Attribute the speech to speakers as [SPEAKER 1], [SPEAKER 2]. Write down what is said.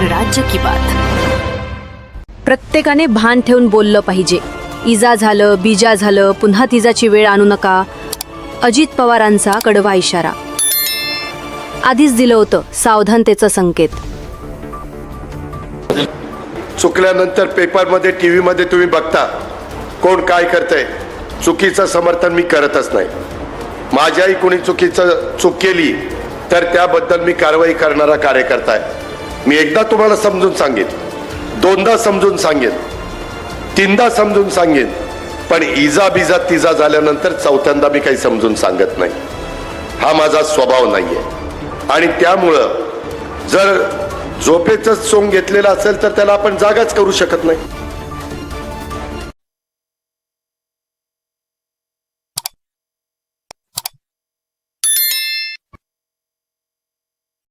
[SPEAKER 1] राज्य की बात। प्रत्येकाने भान ठेवून बोललं पाहिजे. इजा झालं बीजा झालं पुन्हा तिजाची वेळ आणू नका. अजित पवारांचा कडवा इशारा. आधीच दिलं होतं सावधानतेचा संकेत.
[SPEAKER 2] चुकल्यानंतर पेपरमध्ये टी व्हीमध्ये तुम्ही बघता कोण काय करतंय. चुकीचं समर्थन मी करतच नाही. माझ्याही कोणी चुकीचं चूक केली तर त्याबद्दल मी कारवाई करणारा कार्यकर्ता आहे. मी एकदा तुम्हाला समजून सांगेन. दोनदा समजून सांगेन. तीनदा समजून सांगेन. पण इजा बिजा तिजा झाल्यानंतर चौथ्यांदा मी काही समजून सांगत नाही. हा माझा स्वभाव नाही आहे आणि त्यामुळं जर झोपेचं सोंग घेतलेलं असेल तर त्याला आपण जागाच करू शकत नाही.